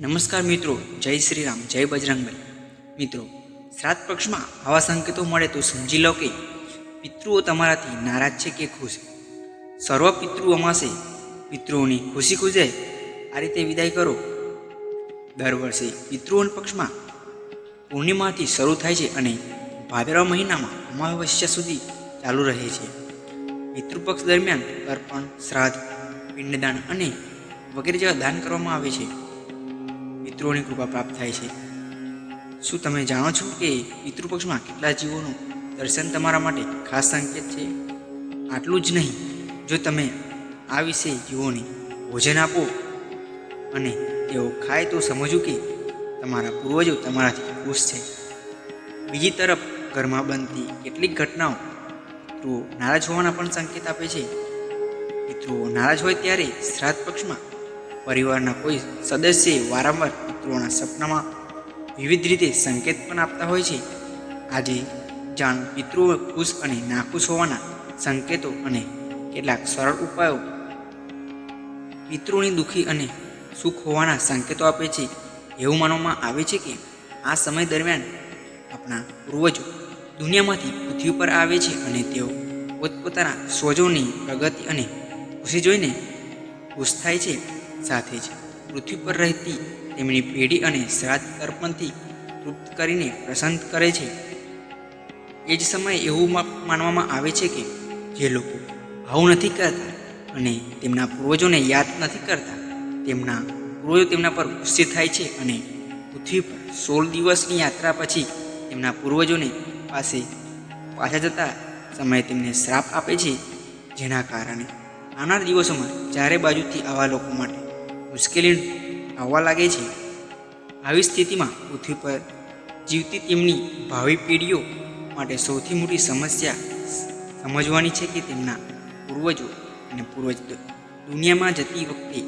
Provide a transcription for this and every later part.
નમસ્કાર મિત્રો, જય શ્રી રામ, જય બજરંગબલી. મિત્રો, શ્રાદ્ધ પક્ષમાં આવા સંકેતો મળે તો સમજી લો કે પિતૃઓ તમારાથી નારાજ છે કે ખુશ સર્વ પિતૃ અમાસે પિતૃઓની ખુશી ખુશે આ રીતે વિદાય કરો. દર વર્ષે પિતૃઓના પક્ષમાં પૂર્ણિમાથી શરૂ થાય છે અને ભાદરવા મહિનામાં અમાવસ્યા સુધી ચાલુ રહે છે. પિતૃપક્ષ દરમિયાન તર્પણ શ્રાદ્ધ, પિંડદાન અને વગેરે જેવા દાન કરવામાં આવે છે. પિતૃઓની કૃપા પ્રાપ્ત થાય છે. શું તમે જાણો છો કે પિતૃપક્ષમાં કેટલા જીવોનું દર્શન તમારા માટે ખાસ સંકેત છે? આટલું જ નહીં, જો તમે આ વિશે જીવોને ભોજન આપો અને તેઓ ખાય તો સમજવું કે તમારા પૂર્વજો તમારાથી ખુશ છે. બીજી તરફ, ઘરમાં બનતી કેટલીક ઘટનાઓ પિતૃઓ નારાજ હોવાના પણ સંકેત આપે છે. પિતૃઓ નારાજ હોય ત્યારે શ્રાદ્ધ પક્ષમાં પરિવારના કોઈ સદસ્ય વારંવાર પિતૃઓના સપનામાં વિવિધ રીતે સંકેત પણ આપતા હોય છે. આજે જાણ પિતૃઓ ખુશ અને નાખુશ હોવાના સંકેતો અને કેટલાક સરળ ઉપાયો પિતૃની દુઃખી અને સુખ હોવાના સંકેતો આપે છે એવું માનવામાં આવે છે કે આ સમય દરમિયાન આપણા પૂર્વજો દુનિયામાંથી પૃથ્વી પર આવે છે અને તેઓ પોતપોતાના સ્વજોની પ્રગતિ અને ખુશી જોઈને ખુશ થાય છે. સાથે જ પૃથ્વી પર રહેતી તેમની પેઢી અને શ્રાદ્ધ તર્પણથી તૃપ્ત કરીને પ્રસન્ન કરે છે. એ જ સમયે એવું માનવામાં આવે છે કે જે લોકો આવું નથી કરતા અને તેમના પૂર્વજોને યાદ નથી કરતા, તેમના પૂર્વજો તેમના પર ગુસ્સે થાય છે અને પૃથ્વી પર સોળ દિવસની યાત્રા પછી તેમના પૂર્વજોને પાસે પાછા જતા સમયે તેમને શ્રાપ આપે છે, જેના કારણે આવનાર દિવસોમાં ચારે બાજુથી આવા લોકો માટે મુશ્કેલી આવવા લાગે છે. આવી સ્થિતિમાં પૃથ્વી પર જીવતી તેમની ભાવિ પેઢીઓ માટે સૌથી મોટી સમસ્યા સમજવાની છે કે તેમના પૂર્વજો અને પૂર્વજ દુનિયામાં જતી વખતે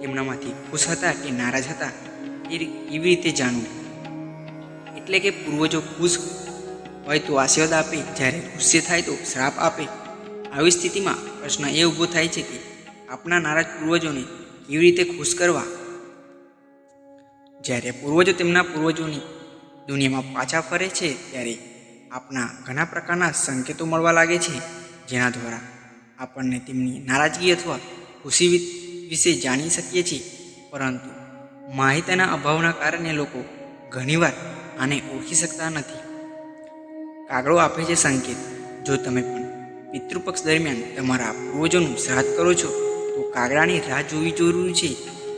તેમનામાંથી ખુશ હતા કે નારાજ હતા એ કેવી રીતે જાણવું. એટલે કે પૂર્વજો ખુશ હોય તો આશીર્વાદ આપે, જ્યારે ગુસ્સે થાય તો શ્રાપ આપે. આવી સ્થિતિમાં પ્રશ્ન એ ઊભો થાય છે કે આપણા નારાજ પૂર્વજોને કેવી રીતે ખુશ કરવા. જ્યારે પૂર્વજો તેમના પૂર્વજોની દુનિયામાં પાછા ફરે છે, ત્યારે આપણા ઘણા પ્રકારના સંકેતો મળવા લાગે છે, જેના દ્વારા આપણને તેમની નારાજગી અથવા ખુશી વિશે જાણી શકીએ છીએ. પરંતુ માહિતીના અભાવના કારણે લોકો ઘણીવાર આને ઓળખી શકતા નથી. કાગળો આપે છે સંકેત. જો તમે પણ પિતૃપક્ષ દરમિયાન તમારા પૂર્વજોનું શ્રાદ્ધ કરો છો કાગડાની રાહ જોવી જરૂરી છે,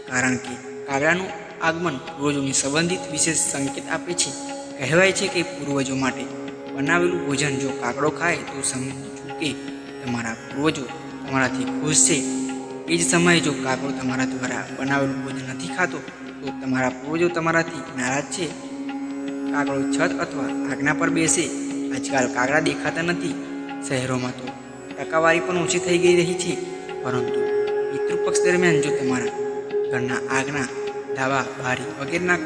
કારણ કે કાગડાનું આગમન પૂર્વજોની સંબંધિત વિશેષ સંકેત આપે છે. કહેવાય છે કે પૂર્વજો માટે બનાવેલું ભોજન જો કાગડો ખાય તો સમજો કે તમારા પૂર્વજો તમારાથી ખુશ છે. એ જ સમયે જો કાગડો તમારા દ્વારા બનાવેલું ભોજન નથી ખાતો, તો તમારા પૂર્વજો તમારાથી નારાજ છે. કાગડો છત અથવા આગના પર બેસે. આજકાલ કાગડા દેખાતા નથી. શહેરોમાં તો ટકાવારી પણ ઓછી થઈ ગઈ રહી છે, પરંતુ પિતૃપક્ષ દરમિયાન જો તમારા ઘરના આગના ધાવા બારી વગેરેના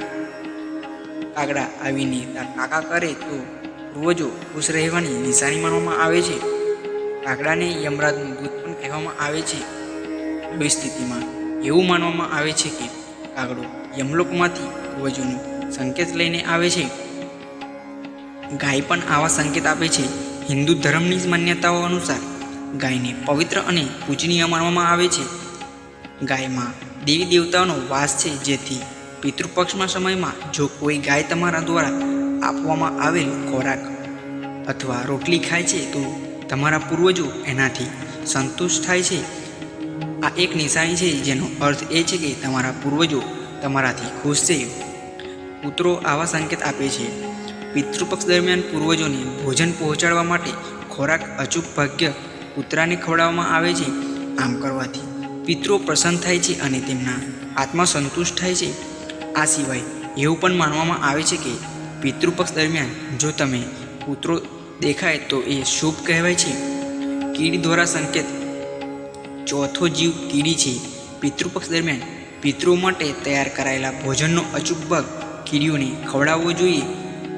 કાગડા આવીને કાકા કરે તો પૂર્વજો ખુશ રહેવાની નિશાની માનવામાં આવે છે. કાગડાને યમરાજનું દૂત પણ કહેવામાં આવે છે. આવી સ્થિતિમાં એવું માનવામાં આવે છે કે કાગડો યમલોકમાંથી પૂર્વજોનો સંકેત લઈને આવે છે. ગાય પણ આવા સંકેત આપે છે. હિન્દુ ધર્મની માન્યતાઓ અનુસાર ગાયને પવિત્ર અને પૂજનીય માનવામાં આવે છે. ગાયમાં દેવી દેવતાઓનો વાસ છે, જેથી પિતૃપક્ષના સમયમાં જો કોઈ ગાય તમારા દ્વારા આપવામાં આવેલ ખોરાક અથવા રોટલી ખાય છે, તો તમારા પૂર્વજો એનાથી સંતુષ્ટ થાય છે. આ એક નિશાની છે, જેનો અર્થ એ છે કે તમારા પૂર્વજો તમારાથી ખુશ છે. પુત્રો આવા સંકેત આપે છે. પિતૃપક્ષ દરમિયાન પૂર્વજોને ભોજન પહોંચાડવા માટે ખોરાક અચૂક ભાગ્ય કૂતરાને ખવડાવવામાં આવે છે. આમ કરવાથી પિતૃઓ પ્રસન્ન થાય છે અને તેમના આત્મા સંતુષ્ટ થાય છે. આ સિવાય એવું પણ માનવામાં આવે છે કે પિતૃપક્ષ દરમિયાન જો તમે કૂતરો દેખાય તો એ શુભ કહેવાય છે. કીડી દ્વારા સંકેત. ચોથો જીવ કીડી છે. પિતૃપક્ષ દરમિયાન પિતૃ માટે તૈયાર કરાયેલા ભોજનનો અચૂક ભાગ કીડીઓને ખવડાવવો જોઈએ.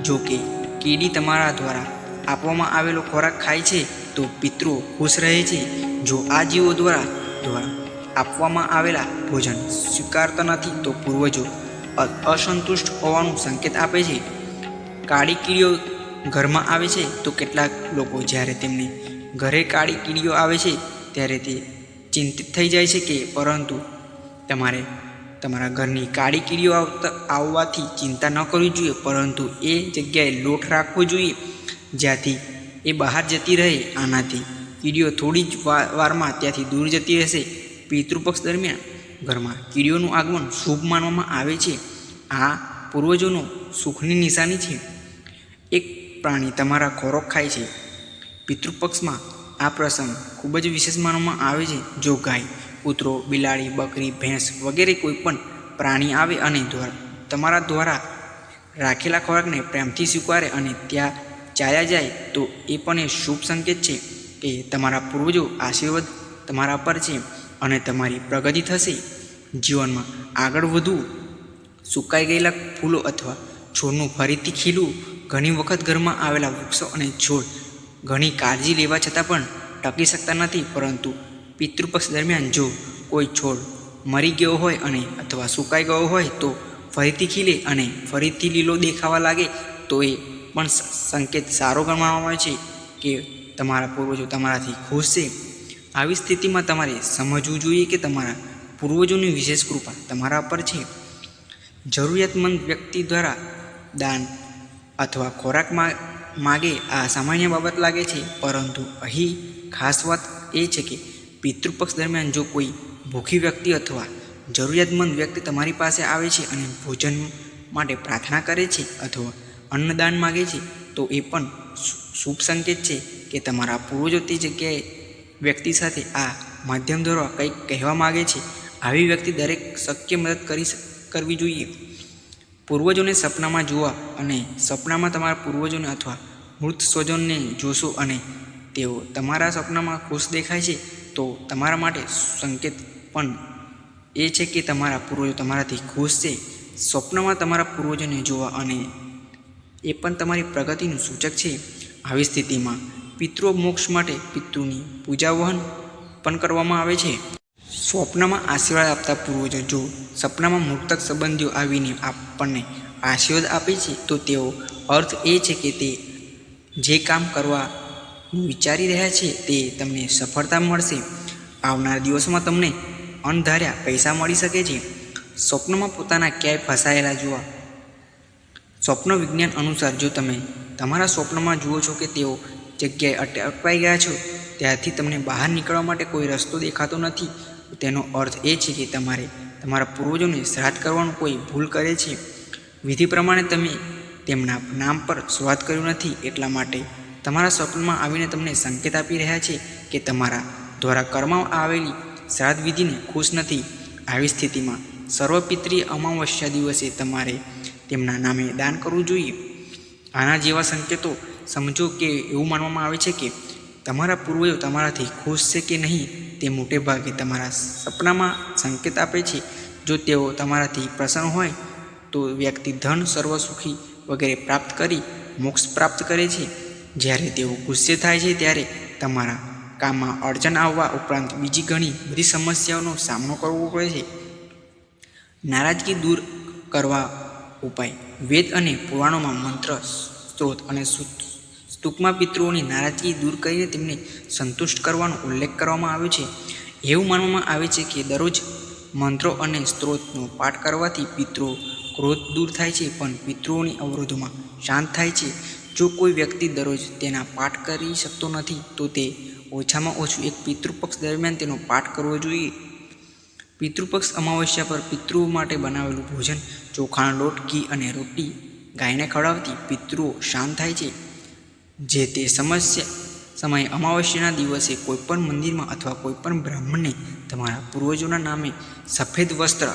જો કે કીડી તમારા દ્વારા આપવામાં આવેલો ખોરાક ખાય છે. તો પિતૃ ખુશ રહે છે? જો આ જીવો દ્વારા દ્વારા આપવામાં આવેલા ભોજન સ્વીકારતા નથી, તો પૂર્વજો અસંતુષ્ટ હોવાનું સંકેત આપે છે. કાળી કીડીઓ ઘરમાં આવે છે, તો કેટલાક લોકો જ્યારે તેમને ઘરે કાળી કીડીઓ આવે છે, ત્યારે તે ચિંતિત થઈ જાય છે કે પરંતુ તમારે તમારા ઘરની કાળી કીડીઓ આવતા, આવવાથી ચિંતા ન કરવી જોઈએ, પરંતુ એ જગ્યાએ લોટ રાખવો જોઈએ, જ્યાંથી એ બહાર જતી રહે આનાથી. કીડીઓ થોડી જ વારમાં ત્યાંથી દૂર જતી રહેશે. પિતૃપક્ષ દરમિયાન ઘરમાં કીડીઓનું આગમન શુભ માનવામાં આવે છે. આ પૂર્વજોનો સુખની નિશાની છે. એક પ્રાણી તમારા ખોરાક ખાય છે. પિતૃપક્ષમાં આ પ્રસંગ ખૂબ જ વિશેષ માનવામાં આવે છે. જો ગાય, કૂતરો, બિલાડી, બકરી, ભેંસ વગેરે કોઈ પણ પ્રાણી આવે અને દ્વારા, તમારા દ્વારા રાખેલા ખોરાકને પ્રેમથી સ્વીકારે અને ત્યાં ચાલ્યા જાય તો એ પણ એ શુભ સંકેત છે કે તમારા પૂર્વજો આશીર્વાદ તમારા પર છે અને તમારી પ્રગતિ થશે. જીવનમાં આગળ વધવું, સુકાઈ ગયેલા ફૂલો અથવા છોડનું ફરીથી ખીલવું, ઘણી વખત ઘરમાં આવેલા વૃક્ષો અને છોડ ઘણી કાળજી લેવા છતાં પણ ટકી શકતા નથી. પરંતુ પિતૃપક્ષ દરમિયાન જો કોઈ છોડ મરી ગયો હોય અને અથવા સુકાઈ ગયો હોય તો ફરીથી ખીલે અને ફરીથી લીલો દેખાવા લાગે તો એ પણ સંકેત સારો ગણવામાં આવે છે કે તમારા પૂર્વજો તમારાથી ખુશ છે. આવી સ્થિતિમાં તમારે સમજવું જોઈએ કે તમારા પૂર્વજોની વિશેષ કૃપા તમારા પર છે. જરૂરિયાતમંદ વ્યક્તિ દ્વારા દાન અથવા ખોરાક માગે આ સામાન્ય બાબત લાગે છે, પરંતુ અહીં ખાસ વાત એ છે કે પિતૃપક્ષ દરમિયાન જો કોઈ ભૂખી વ્યક્તિ અથવા જરૂરિયાતમંદ વ્યક્તિ તમારી પાસે આવે છે અને ભોજન માટે પ્રાર્થના કરે છે અથવા અન્નદાન માગે છે, તો એ પણ શુભ સંકેત છે કે તમારા પૂર્વજો તે જગ્યાએ વ્યક્તિ સાથે આ માધ્યમ દ્વારા કંઈક કહેવા માગે છે, આવી વ્યક્તિ દરેક શક્ય મદદ કરી કરવી જોઈએ. પૂર્વજોને સપનામાં જોવા અને સપનામાં તમારા પૂર્વજોને અથવા મૃત સ્વજનને જોશો અને તેઓ તમારા સપનામાં ખુશ દેખાય છે, તો તમારા માટે સંકેત પણ એ છે કે તમારા પૂર્વજો તમારાથી ખુશ છે. સ્વપ્નમાં તમારા પૂર્વજોને જોવા અને એ પણ તમારી પ્રગતિનું સૂચક છે. આવી સ્થિતિમાં પિતૃ મોક્ષ માટે પિતૃની પૂજા વહન પણ કરવામાં આવે છે. સ્વપ્નમાં આશીર્વાદ આપતા પૂર્વજો જો સપનામાં મૃતક સંબંધીઓ આવીને આપણને આશીર્વાદ આપે છે, તો તેઓ અર્થ એ છે કે તે જે કામ કરવાનું વિચારી રહ્યા છે, તે તમને સફળતા મળશે. આવનારા દિવસોમાં તમને અણધાર્યા પૈસા મળી શકે છે. સ્વપ્નમાં પોતાના ક્યાંય ફસાયેલા જોવા સ્વપ્ન વિજ્ઞાન અનુસાર જો તમે તમારા સ્વપ્નમાં જુઓ છો કે તેઓ જગ્યાએ અટ- અટવાઈ ગયા છો, ત્યારથી તમને બહાર નીકળવા માટે કોઈ રસ્તો દેખાતો નથી તેનો અર્થ એ છે કે તમારે તમારા પૂર્વજોને શ્રાદ્ધ કરવાનું કોઈ ભૂલ કરે છે. વિધિ પ્રમાણે તમે તેમના નામ પર શ્રાદ્ધ કર્યું નથી, એટલા માટે તમારા સ્વપ્નમાં આવીને તમને સંકેત આપી રહ્યા છે કે તમારા દ્વારા કરવામાં આવેલી શ્રાદ્ધ વિધિને ખુશ નથી. આવી સ્થિતિમાં સર્વપિત્રી અમાવસ્યા દિવસે તમારે તેમના નામે દાન કરવું જોઈએ. આના જેવા સંકેતો સમજો કે એવું માનવામાં આવે છે કે તમારા પૂર્વજો તમારાથી ખુશ છે કે નહીં તે મોટે ભાગે તમારા સપનામાં સંકેત આપે છે. જો તેઓ તમારાથી પ્રસન્ન હોય તો વ્યક્તિ ધન, સર્વસુખી વગેરે પ્રાપ્ત કરી મોક્ષ પ્રાપ્ત કરે છે. જ્યારે તેઓ ગુસ્સે થાય છે ત્યારે તમારા કામમાં અડચણ આવવા ઉપરાંત બીજી ઘણી બધી સમસ્યાઓનો સામનો કરવો પડે છે. નારાજગી દૂર કરવા ઉપાય. વેદ અને પુરાણોમાં મંત્ર, સ્ત્રોત અને સ્તુકમાં પિતૃઓની નારાજગી દૂર કરીને તેમને સંતુષ્ટ કરવાનો ઉલ્લેખ કરવામાં આવ્યો છે. એવું માનવામાં આવે છે કે દરરોજ મંત્રો અને સ્ત્રોતનો પાઠ કરવાથી પિતૃ ક્રોધ દૂર થાય છે, પણ પિતૃઓની અવરોધોમાં શાંત થાય છે. જો કોઈ વ્યક્તિ દરરોજ તેના પાઠ કરી શકતો નથી, તો તે ઓછામાં ઓછું એક પિતૃપક્ષ દરમિયાન તેનો પાઠ કરવો જોઈએ. પિતૃપક્ષ અમાવસ્યા પર પિતૃઓ માટે બનાવેલું ભોજન ચોખાનો લોટ ઘી અને રોટી ગાયને ખવડાવતી પિતૃઓ શાંત થાય છે. જે તે સમસ્યા, સમયે અમાવસ્યાના દિવસે કોઈપણ મંદિરમાં અથવા કોઈપણ બ્રાહ્મણને તમારા પૂર્વજોના નામે સફેદ વસ્ત્ર,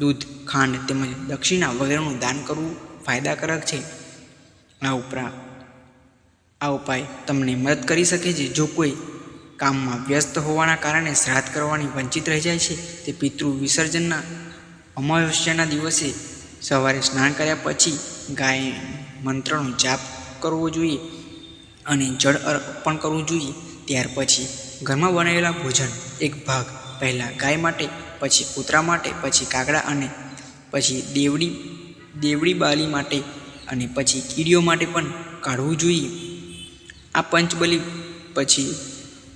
દૂધ, ખાંડ તેમજ દક્ષિણા વગેરેનું દાન કરવું ફાયદાકારક છે. આ ઉપરાંત, આ ઉપાય તમને મદદ કરી શકે છે. જો કોઈ કામમાં વ્યસ્ત હોવાના કારણે શ્રાદ્ધ કરવાની વંચિત રહી જાય છે, તે પિતૃ વિસર્જનના અમાવસ્યાના દિવસે સવારે સ્નાન કર્યા પછી ગાય મંત્રનો જાપ કરવો જોઈએ અને જળ અર્પણ કરવું જોઈએ. ત્યાર પછી ઘરમાં બનાવેલા ભોજન એક ભાગ પહેલાં ગાય માટે, પછી કૂતરા માટે, પછી કાગડા અને પછી દેવડી દેવડી બાલી માટે અને પછી કીડીઓ માટે પણ કાઢવું જોઈએ. આ પંચબલી પછી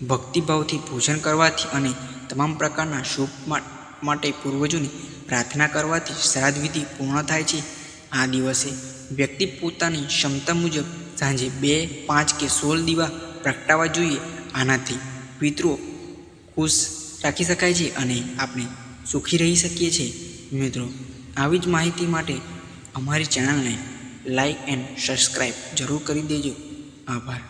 ભક્તિભાવથી ભોજન કરવાથી અને તમામ પ્રકારના શુભ માટે પૂર્વજોની પ્રાર્થના કરવાથી શ્રાદ્ધ વિધિ પૂર્ણ થાય છે. આ દિવસે વ્યક્તિ પોતાની ક્ષમતા મુજબ સાંજે બે, પાંચ કે સોળ દીવા પ્રગટાવવા જોઈએ. આનાથી પિતૃઓ ખુશ રાખી શકાય છે અને આપણે સુખી રહી શકીએ છીએ. મિત્રો, આવી જ માહિતી માટે અમારી ચેનલને લાઈક એન્ડ સબસ્ક્રાઈબ જરૂર કરી દેજો. આભાર.